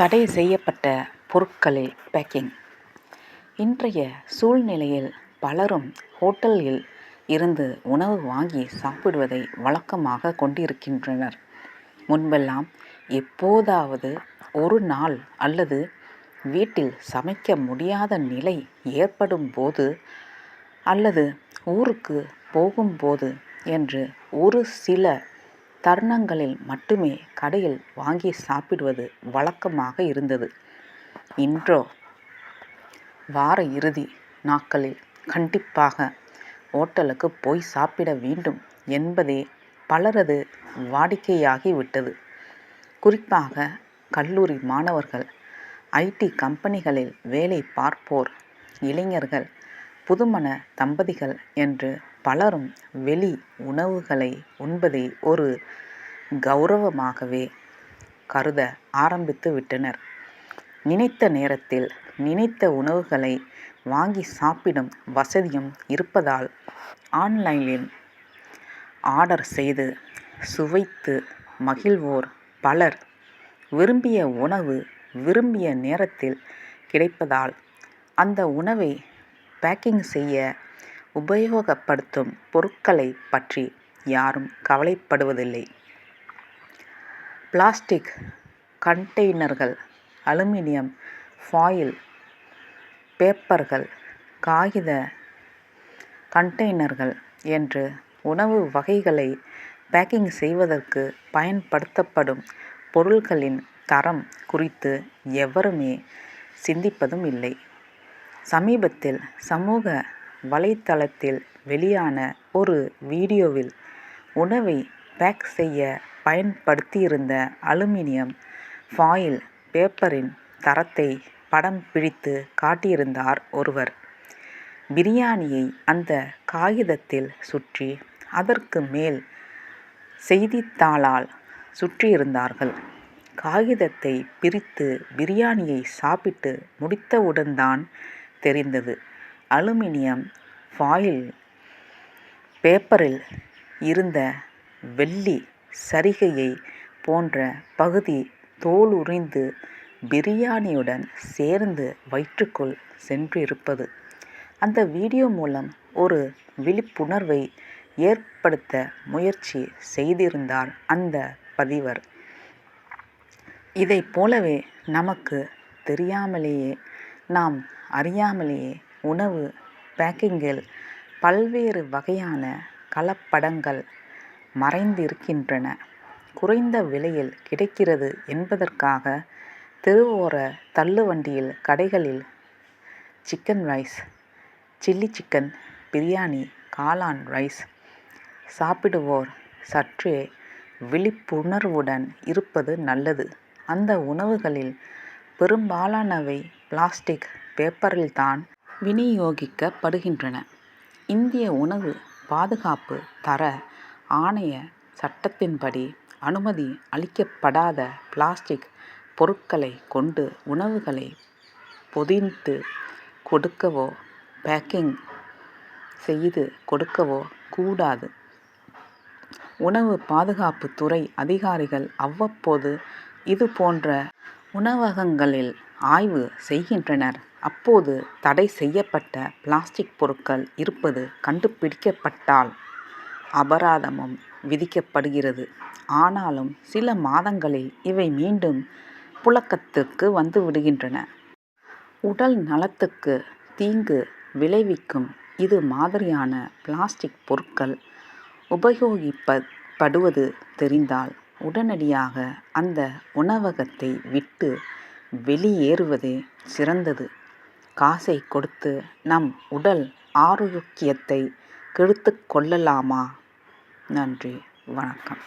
தடை செய்யப்பட்ட பொருட்களில் பேக்கிங் இன்றைய சூழ்நிலையில் பலரும் ஹோட்டலில் இருந்து உணவு வாங்கி சாப்பிடுவதை வழக்கமாக கொண்டிருக்கின்றனர். முன்பெல்லாம் எப்போதாவது ஒரு நாள் அல்லது வீட்டில் சமைக்க முடியாத நிலை ஏற்படும் போது அல்லது ஊருக்கு போகும்போது என்று ஒரு சில தருணங்களில் மட்டுமே கடையில் வாங்கி சாப்பிடுவது வழக்கமாக இருந்தது. இன்றோ வார இறுதி நாட்களில் கண்டிப்பாக ஓட்டலுக்கு போய் சாப்பிட வேண்டும் என்பதே பலரது வாடிக்கையாகிவிட்டது குறிப்பாக கல்லூரி மாணவர்கள் ஐடி கம்பெனிகளில் வேலை பார்ப்போர் இளைஞர்கள் புதுமண தம்பதிகள் என்று பலரும் வெளி உணவுகளை உண்பதை ஒரு கௌரவமாகவே கருத ஆரம்பித்து விட்டனர். நினைத்த நேரத்தில் நினைத்த உணவுகளை வாங்கி சாப்பிடும் வசதியும் இருப்பதால் ஆன்லைனில் ஆர்டர் செய்து சுவைத்து மகிழ்வோர் பலர் விரும்பிய உணவு விரும்பிய நேரத்தில் கிடைப்பதால் அந்த உணவை பேக்கிங் செய்ய உபயோகப்படுத்தும் பொருட்களை பற்றி யாரும் கவலைப்படுவதில்லை. பிளாஸ்டிக் கண்டெய்னர்கள் அலுமினியம் ஃபாயில் பேப்பர்கள் காகித கண்டெய்னர்கள் என்று உணவு வகைகளை பேக்கிங் செய்வதற்கு பயன்படுத்தப்படும் பொருள்களின் தரம் குறித்து எவருமே சிந்திப்பதும் இல்லை. சமீபத்தில் சமூக வலைத்தளத்தில் வெளியான ஒரு வீடியோவில் உணவை பேக் செய்ய பயன்படுத்தியிருந்த அலுமினியம் ஃபாயில் பேப்பரின் தரத்தை படம் பிடித்து காட்டியிருந்தார் ஒருவர். பிரியாணியை அந்த காகிதத்தில் சுற்றி அதற்கு மேல் செய்தித்தாளால் சுற்றியிருந்தார்கள். காகிதத்தை பிரித்து பிரியாணியை சாப்பிட்டு முடித்தவுடன் தான் தெரிந்தது. அலுமினியம் ஃபாயில் பேப்பரில் இருந்த வெள்ளி சரிகையை போன்ற பகுதி தோலுரிந்து பிரியாணியுடன் சேர்ந்து வயிற்றுக்குள் சென்றிருப்பது. அந்த வீடியோ மூலம் ஒரு விழிப்புணர்வை ஏற்படுத்த முயற்சி செய்திருந்தார் அந்த பதிவர். இதைப் போலவே நமக்கு தெரியாமலேயே நாம் அறியாமலேயே உணவு பேக்கிங்கில் பல்வேறு வகையான கலப்படங்கள் மறைந்திருக்கின்றன. குறைந்த விலையில் கிடைக்கிறது என்பதற்காக தெருவோர தள்ளுவண்டியில் கடைகளில் chicken rice chilli chicken biryani காளான் ரைஸ் சாப்பிடுவோர் சற்றே விழிப்புணர்வுடன் இருப்பது நல்லது. அந்த உணவுகளில் பெரும்பாலானவை பிளாஸ்டிக் பேப்பரில்தான் விநியோகிக்கப்படுகின்றன. இந்திய உணவு பாதுகாப்பு தர ஆணைய சட்டத்தின்படி அனுமதி அளிக்கப்படாத பிளாஸ்டிக் பொருட்களை கொண்டு உணவுகளை பொதிந்து கொடுக்கவோ பேக்கிங் செய்து கொடுக்கவோ கூடாது. உணவு பாதுகாப்பு துறை அதிகாரிகள் அவ்வப்போது இது போன்ற உணவகங்களில் ஆய்வு செய்கின்றனர். அப்போது தடை செய்யப்பட்ட பிளாஸ்டிக் பொருட்கள் இருப்பது கண்டுபிடிக்கப்பட்டால் அபராதமும் விதிக்கப்படுகிறது. ஆனாலும் சில மாதங்களில் இவை மீண்டும் புழக்கத்துக்கு வந்துவிடுகின்றன. உடல் நலத்துக்கு தீங்கு விளைவிக்கும் இது மாதிரியான பிளாஸ்டிக் பொருட்கள் உபயோகிப்ப படுவது தெரிந்தால் உடனடியாக அந்த உணவகத்தை விட்டு வெளியேறுவதே சிறந்தது. காசை கொடுத்து நம் உடல் ஆரோக்கியத்தை கெடுத்து கொள்ளலாமா? நன்றி. வணக்கம்.